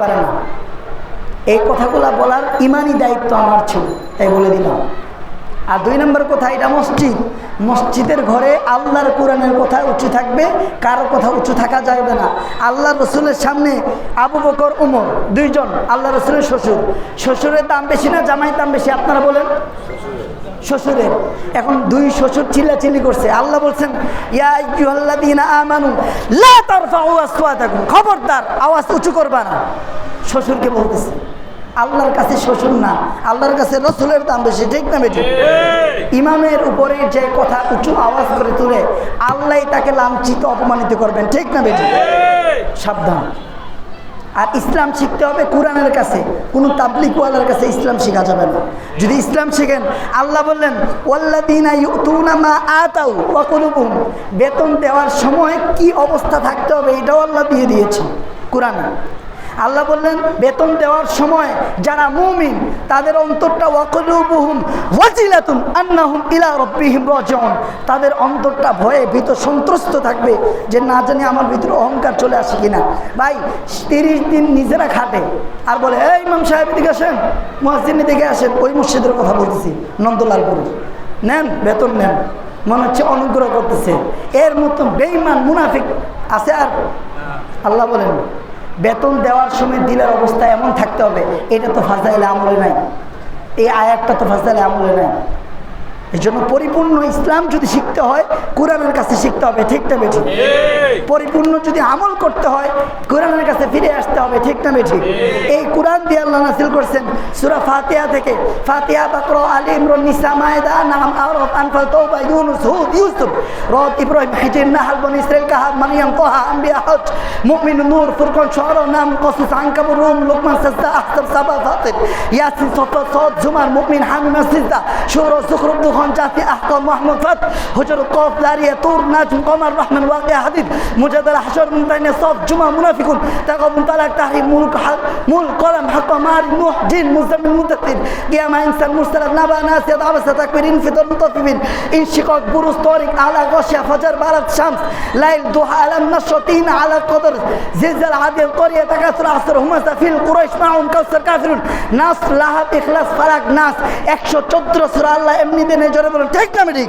পারে না। এই কথাগুলা বলার ইমানই দায়িত্ব আমার ছিল, তাই বলে দিলাম। আর দুই নম্বর কথা, এটা মসজিদ। মসজিদের ঘরে আল্লাহর কোরআনের কথা উঁচু থাকবে, কারও কথা উঁচু থাকা যাবে না। আল্লাহ রসুলের সামনে আবু বকর, উমর, দুইজন আল্লাহ রসুলের শ্বশুর। শ্বশুরের দাম বেশি না জামাই দাম বেশি, আপনারা বলেন। শ্বশুরের। এখন দুই শ্বশুর চিল্লাচিল্লি করছে। আল্লাহ বলছেন ইয়া খবরদার আওয়াজ উঁচু করবা না। শ্বশুরকে বলতেছে আল্লাহর কাছে শ্বশুর না আল্লাহর কাছে রসুলের দাম বেশি ঠিক না বেশি ইমামের উপরে যে কথা উঁচু আওয়াজ করে তুলে আল্লাহ তাকে লাঞ্ছিত অপমানিত করবেন ঠিক না বেশি সাবধান। আর ইসলাম শিখতে হবে কোরআনের কাছে। কোনো তাবলিকওয়ালার কাছে ইসলাম শেখা যাবে না। যদি ইসলাম শিখেন, আল্লাহ বললেন ওয়াল্লাদিনা ইউতুনা মা আতাউ কুলুবুহুম। বেতন দেওয়ার সময় কি অবস্থা থাকতে হবে, এটাও আল্লাহ দিয়ে দিয়েছে কোরআনে। আল্লাহ বললেন, বেতন দেওয়ার সময় যারা মুমিন, তাদের অন্তরটা ওয়াকুলুবুহুম ওয়াজিলাতুন আন্নাহুম ইলা রাব্বিহিম রাজিউন। তাদের অন্তরটা ভয়ে ভীত সন্ত্রস্ত থাকবে যে না জানি আমার ভিতরে অহংকার চলে আসে কিনা। ভাই, তিরিশ দিন নিজেরা খাটে। আর বলে, এই ইমাম সাহেব দিকে আসেন। মসজিদ দিকে আসেন, ওই মসজিদের কথা বলতেছি, নন্দলালপুরে। নেন, বেতন নেন। মনে হচ্ছে অনুগ্রহ করতেছে। এর মতো বেইমান মুনাফিক আছে আর? আল্লাহ বলেন বেতন দেওয়ার সময় দিলের অবস্থা এমন থাকতে হবে, এটা তো ফাজাইলে আমলে নাই। এই আয়াতটা তো ফাজাইলে আমলে নাই। এই জন্য পরিপূর্ণ ইসলাম যদি শিখতে হয় কোরআনের কাছে শিখতে হবে ঠিকটা বেঠিক? পরিপূর্ণ যদি আমল করতে হয় কোরআনের কাছে ফিরে আসতে হবে ঠিক না বেঠিক? এই কোরআন দিয়ে আল্লাহ নাসিল করছেন সুরা ফাতিহা থেকে। ফাতিহা বাকর আলী ইমরান নিসা মায়দা নাম আরফ আনফাল তৌবা ইউনুস হুদ ইউসুফ রদ ইব্রাহিম হিজির নাহাল বনি ইসরাইল কাহাব মারিয়াম তোহা আম্বিয়া হজ মুমিন নূর ফুরকান শুআরা নাম কসুস আনকাবুর রুম লুকমান সাজদা আখতার সাবা ফাতির ইয়াসিন সফা সদ জুমার মুমিন হামিমা সিজদা শুরা সুখরুব দুখান জাতি আহকাম মাহমুদ ফাত হুজুর কফ দারিয়া তুর নাজম কমার রহমান ওয়াকিয়া হাদিদ মুজাদাল হাশর মুনতাইনে সফ জুমা মুনাফিকুন তাকাবুন তালাক তাহরিম মুলক হাল মুল কলম হাক্ক মারি নুহ জিন মুজাম্মিল মুদাত্তির কিয়ামা ইনসান মুরসালাত নাবা নাসিয়াত আবাসা তাকবির ইনফিতর মুতাফিবিন ইনশিকাক বুরুজ তরিক আলা গশিয়া ফজর বারাত শামস লাইল দুহা আলাম নশতিন আলা কদর জিলজাল আদিল করিয়া তাকাসুর আসর হুমাসা ফিল কুরাইশ মাউন কাউসার কাফিরুন নাস লাহাব ইখলাস ফালাক নাস একশো চোদ্দ সুরা আল্লাহ এমনি জোরে বলেন ঠিক না ঠিক।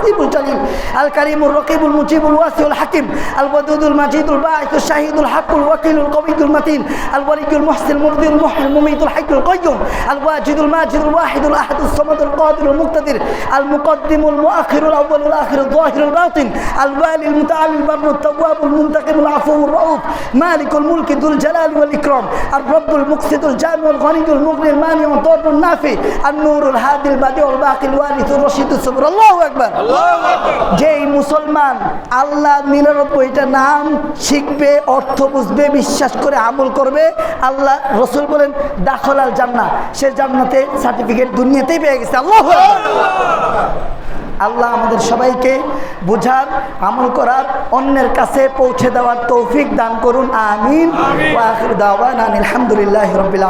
الحسيب الجليل الكريم الرقيب المجيب الواسع الحكيم الودود المجيد الباعث الشهيد الحق الوكيل القوي المتين الولي المحسن المبدي المحيي المميت الحي القيوم الواجد الماجد الواحد الأحد الصمد القادر المقتدر المقدم المؤخر الأول الآخر الظاهر الباطن الوالي المتعالي البر التواب المنتقم العفو الرؤوف مالك الملك ذو الجلال والإكرام الرب المقسط الجامع الغني المغني المانع الضار النافع النور الهادي البديع الباقي الوارث الرشيد الصبر الله أكبر. যেই মুসলমান আল্লাহ নিরানব্বইটা নাম শিখবে অর্থ বুঝবে বিশ্বাস করে আমল করবে আল্লাহ রসুল বলেন দাখলাল জান্না সে জান্নাতে সার্টিফিকেট দুনিয়াতেই পেয়ে গেছে। আল্লাহ আল্লাহ আমাদের সবাইকে বুঝার আমল করার অন্যের কাছে পৌঁছে দেওয়ার তৌফিক দান করুন। আমিন। আলহামদুলিল্লাহি আলামিন।